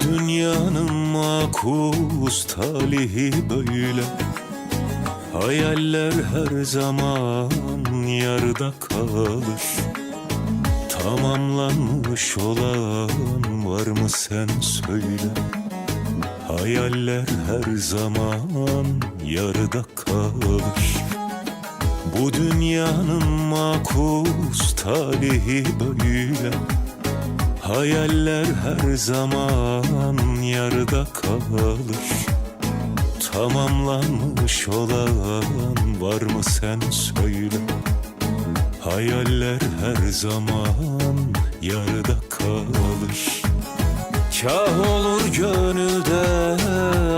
dünyanın makus talihi böyle. Hayaller her zaman yarıda kalır. Tamamlanmış olan var mı sen söyle. Hayaller her zaman yarıda kalır. Bu dünyanın makus talihi böyle Hayaller her zaman yarıda kalır. Tamamlanmış olan var mı sen söyle. Hayaller her zaman yarıda kalır. Kah olur gönülde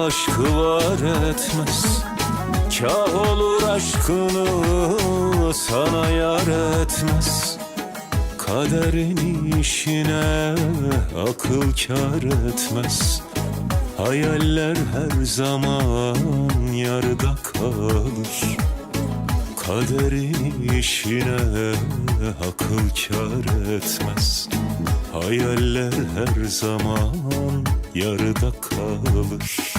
aşkı var etmez. Kah olur aşkını sana yar etmez Kaderin işine akıl kar etmez. Hayaller her zaman yarıda kalır. Kaderin işine akıl kar etmez. Hayaller her zaman yarıda kalır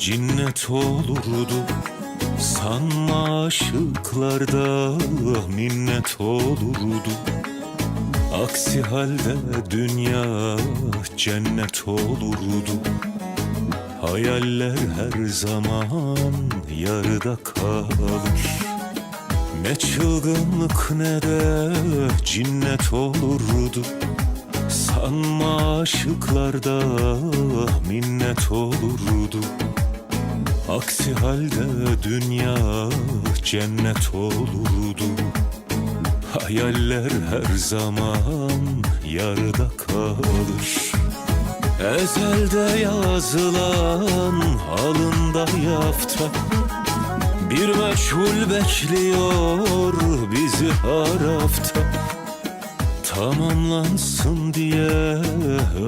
cinnet olurdu. Sanma aşıklarda minnet olurdu. Aksi halde dünya cennet olurdu. Hayaller her zaman yarıda kalır. Ne çılgınlık ne de cinnet olurdu. Sanma aşıklarda minnet olurdu Aksi halde dünya cennet olurdu. Hayaller her zaman yarıda kalır. Ezelde yazılan alında yafta. Bir meçhul bekliyor bizi harafta Tamamlansın diye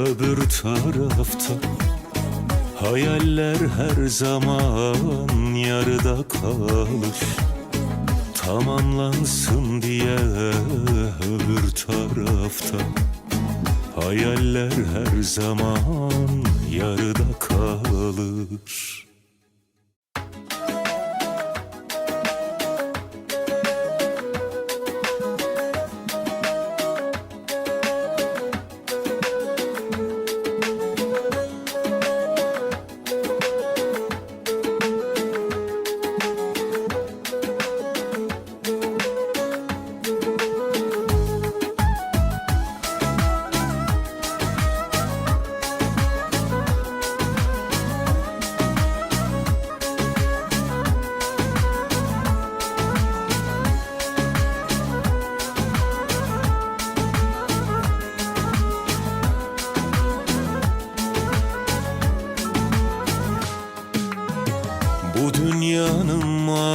öbür tarafta Hayaller her zaman yarıda kalır. Tamamlansın diye öbür tarafta. Hayaller her zaman yarıda kalır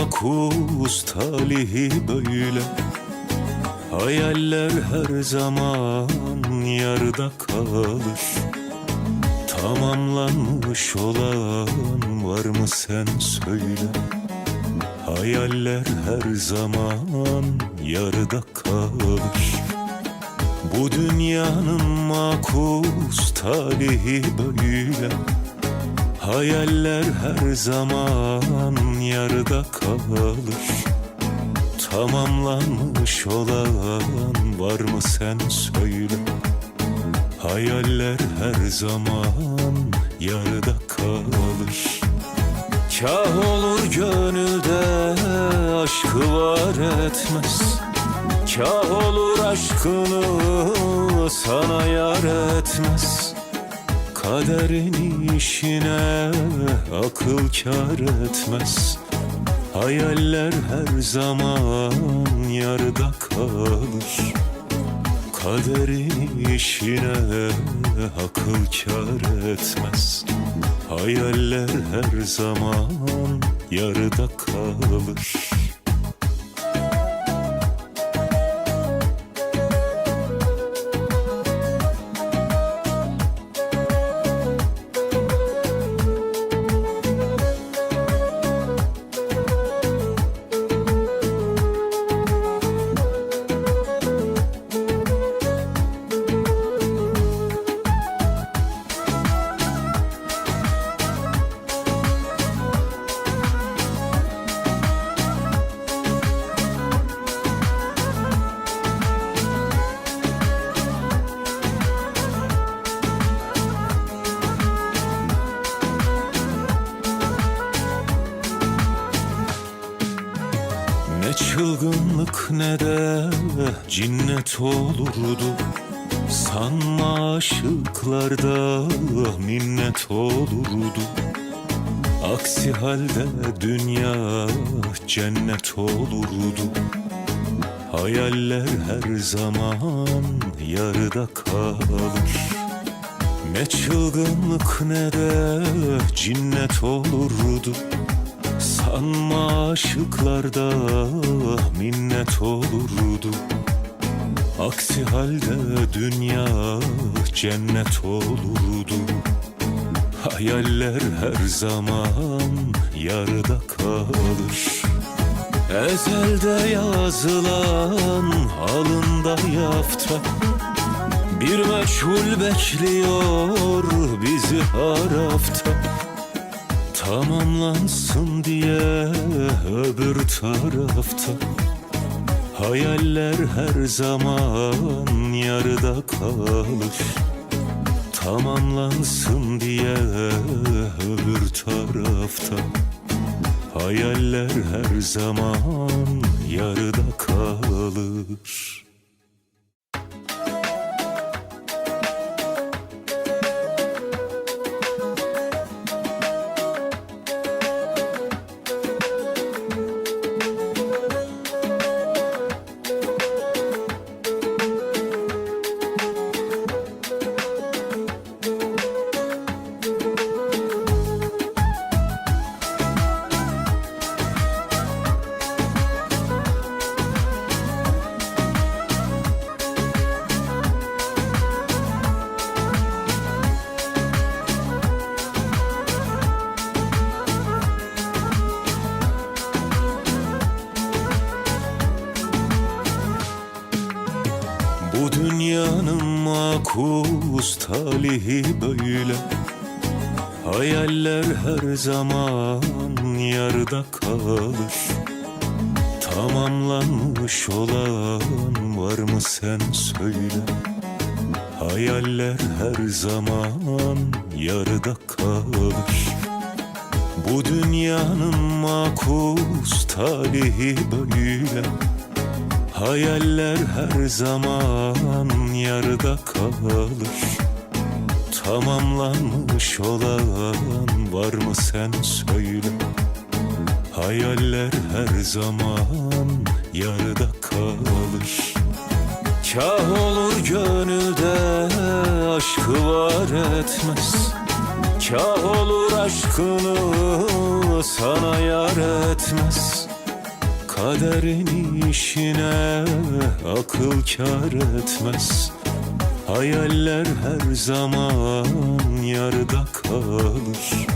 makus talihi böyle. Hayaller her zaman yarıda kalır. Tamamlanmış olan var mı sen söyle. Hayaller her zaman yarıda kalır. Bu dünyanın makus talihi böyle. Hayaller her zaman yarıda kalır Tamamlanmış olan var mı sen söyle. Hayaller her zaman yarıda kalır Kah olur gönülde aşkı var etmez. Kah olur aşkını sana yar etmez Kaderin işine akıl kar etmez. Hayaller her zaman yarıda kalır. Kaderin işine akıl kar etmez. Hayaller her zaman yarıda kalır cinnet olurdu Sanma aşıklarda minnet olurdu. Aksi halde dünya cennet olurdu. Hayaller her zaman yarıda kalır. Ne çılgınlık ne de cinnet olurdu Sanma aşıklarda minnet olurdu. Aksi halde dünya cennet olurdu. Hayaller her zaman yarıda kalır. Ezelde yazılan alında yafta. Bir meçhul bekliyor bizi harafta Tamamlansın diye öbür tarafta. Hayaller her zaman yarıda kalır. Tamamlansın diye öbür tarafta. Hayaller her zaman yarıda kalır makus talihi böyle. Hayaller her zaman yarıda kalır. Tamamlanmış olan var mı sen söyle. Hayaller her zaman yarıda kalır. Bu dünyanın makus talihi böyle Hayaller her zaman yarıda kalır. Tamamlanmış olan var mı sen söyle. Hayaller her zaman yarıda kalır. Kah olur gönülde aşkı var etmez. Kah olur aşkını sana yar etmez Kaderin işine akıl kar etmez. Hayaller her zaman yarıda kalır